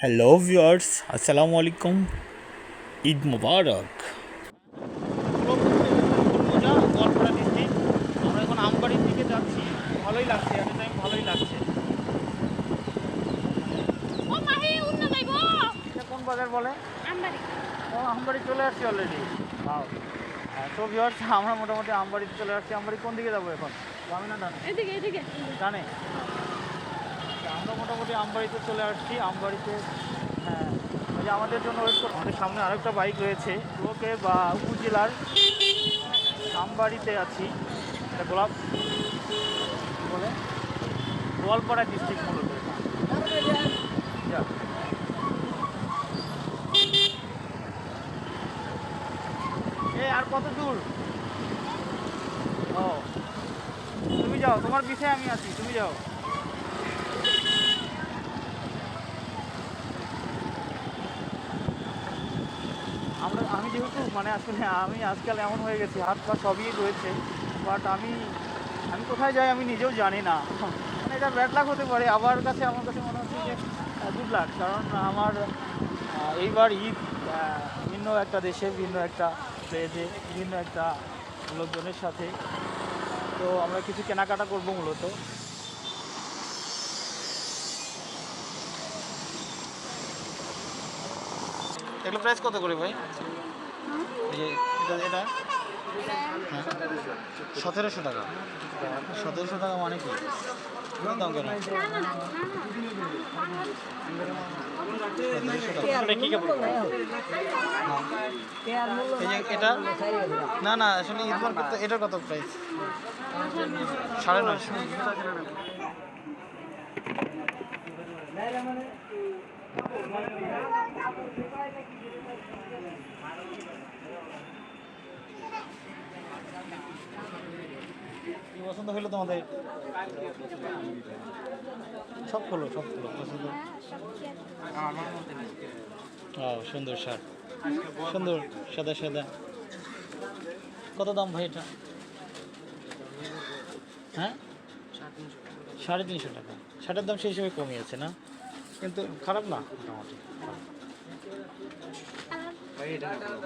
Hello viewers আসসালামু আলাইকুম ঈদ মুবারক আমরা এখন আমবাড়ির দিকে যাচ্ছি ভালোই লাগছে টাইম ভালোই লাগছে কোন বাজার বলে আমবাড়ি ও আমবাড়ি চলে আসছি অলরেডি তো ভিউয়ার্স আমরা মোটামুটি আমবাড়িতে চলে আসছি আমবাড়ি কোন দিকে যাব এখন? না। এদিকে এদিকে। জানে। আমরা মোটামুটি আমবাড়িতে চলে আসছি, আমবাড়িতে হ্যাঁ। যে আমাদের জন্য ওয়েট করছে, আমাদের সামনে আরেকটা বাইক রয়েছে ওকে বা উপজেলার আমবাড়িতে আছি, এটা গোলাপ বলে? গোয়ালপাড়া ডিস্ট্রিক্ট মূলত। এ, আর কত দূর? ও। তুমি যাও, তোমার বিষয়ে আমি আছি, তুমি যাও আমরা আমি যেহেতু মানে আসলে আমি আজকাল এমন হয়ে গেছি, হাত পা সবই রয়েছে বাট আমি আমি কোথায় যাই আমি নিজেও জানি না। মানে এটা ব্যাড লাক হতে পারে, আবার কাছে আমার কাছে মনে হচ্ছে যে গুড লাক কারণ আমার এইবার ঈদ ভিন্ন একটা দেশে, ভিন্ন একটা প্লেসে ভিন্ন একটা লোকজনের সাথে। তো আমরা কিছু কেনাকাটা করব মূলত। এগুলো প্রাইস কত করে ভাই? এটা এটা? হ্যাঁ। সতেরোশো টাকা। সতেরোশো টাকা মানে কি? দাম কেন? এটা এটা? না না আসলে ঈদ মার্কেট এটার কত প্রাইস সাড়ে নয়শো। কি পছন্দ হলো তোমাদের? সব খোলো সব খোলো পছন্দ? ও সুন্দর শার্ট। সুন্দর সাদা সাদা। কত দাম ভাই এটা? হ্যাঁ? সাড়ে তিনশো টাকা। শার্টের দাম সেই হিসেবে কমই আছে না? কিন্তু খারাপ না মোটামুটি।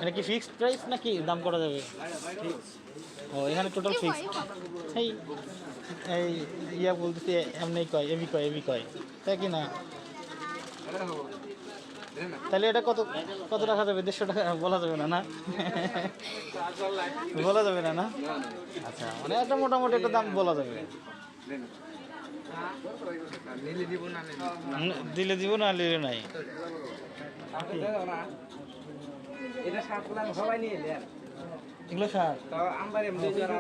এটা কি ফিক্সড প্রাইস নাকি দাম করা যাবে? ও এখানে টোটাল ফিক্সড এই এই ইয়া বলতেছে এমনি কয় এমনি কয় এমনি কয়। তাই কি না? তাহলে এটা কত কত টাকা যাবে? দেড়শো টাকা বলা যাবে না না? বলা যাবে না না? আচ্ছা মানে একটা মোটামুটি একটা দাম বলা যাবে। দিলে দিব না দিলে নাই। এটা সারগুলো সবাই নিয়ে এগুলো সার? তো আমরা এমনি যারা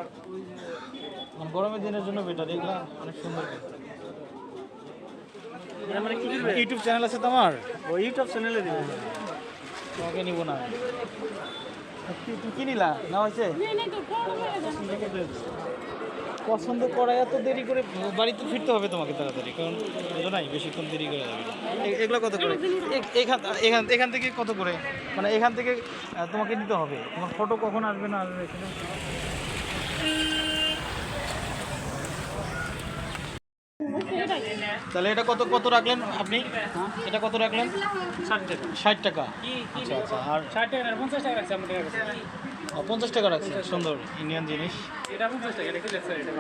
মানে গরমের দিনের জন্য বেটার এগুলো অনেক সুন্দর ইউটিউব চ্যানেল আছে তোমার? ও ইউটিউব চ্যানেলে দিব। তোমাকে নিব না। কি- তুমি কি নিলা না হয়েছে পছন্দ করা এত দেরি করে বাড়িতে ফিরতে হবে তোমাকে তাড়াতাড়ি কারণ বুঝো নাই বেশিক্ষণ দেরি করে যাবে এগুলো কত করে? এখান এখান এখান থেকে কত করে? মানে এখান থেকে তোমাকে নিতে হবে। তোমার ফটো কখন আসবে না আসবে সেটা? তাহলে এটা কত কত রাখলেন আপনি? এটা কত রাখলেন? ষাট টাকা। ষাট টাকা। আচ্ছা আচ্ছা আর ষাট টাকা পঞ্চাশ টাকা রাখছে আমাদের পঞ্চাশ টাকা রাখছেন সুন্দর ইন্ডিয়ান জিনিস এটা পঞ্চাশ টাকা এটা কি এটা